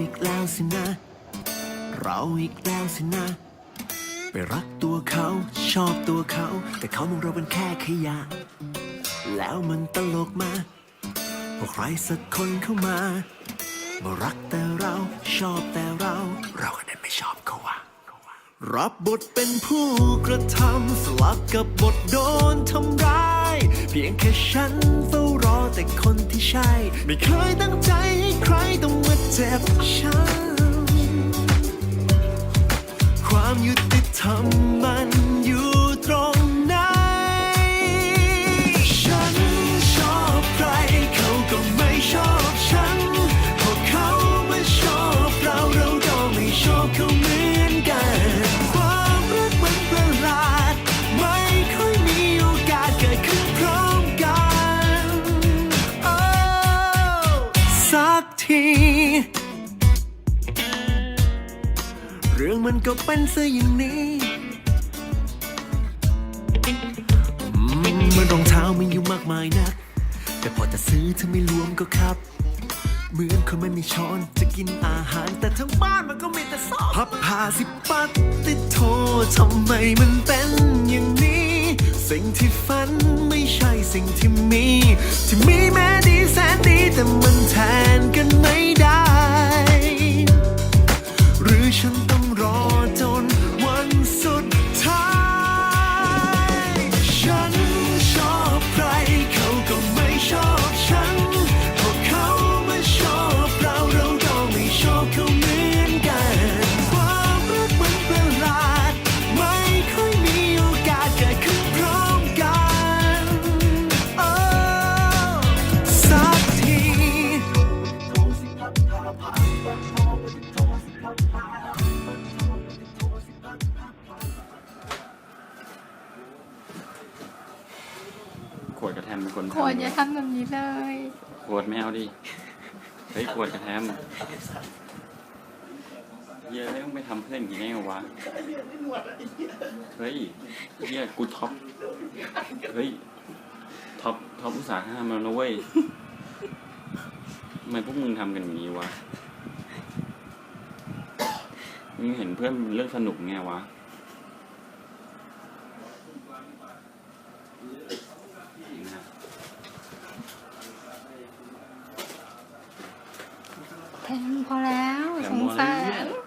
อีกแล้วสินะ เราอีกแล้วสินะ ไปรักตัวเขาชอบตัวเขา แต่เขามองเราเป็นแค่ขยะ แล้วมันตลกมาพอใครสักคนเข้ามา มารักแต่เราชอบแต่เรา เราก็ได้ไม่ชอบเขาว่ารับบทเป็นผู้กระทำสลับกับบทโดนทำร้าย เพียงแค่ฉันเฝ้ารอ แต่คนที่ใช่ ไม่เคยตั้งใจให้ใครต้องมาเจ็บช้ำความยุติธรรม รื่องมันก็เป็นซะอย่างนี้ มันรองเท้าไม่อยู่มากมายนัก แต่พอจะซื้อเธอไม่รวมก็ครับ เหมือนคนไม่มีช้อนจะกินอาหาร แต่ทั้งบ้านมันก็มีแต่ซอสพับผ้าสิปัดติดโททำไมมันเป็นอย่างนี้ สิ่งที่ฝันไม่ใช่สิ่งที่มี ที่มีแม้ดีแสนดีแต่มันแทนกันไม่ได้ หรือฉันต้อง ขวดกระแทมเป็นคนขวดทำอย่าทำแบบนี้เลยขวดไม่เอาดิเฮ้ยขวดกระแทมเหี้ยอะต้องไปทำเพื่อนอย่างนี้ได้ไงวะเฮ้ยเฮียกูท็อปเฮ้ยท็อปท็อปอุตสาหห้ามแล้วนะเว้ยทำไมพวกมึงทำกันอย่างนี้วะมึงเห็นเพื่อนมันเรื่องสนุกไงวะ พอแล้วสงสาร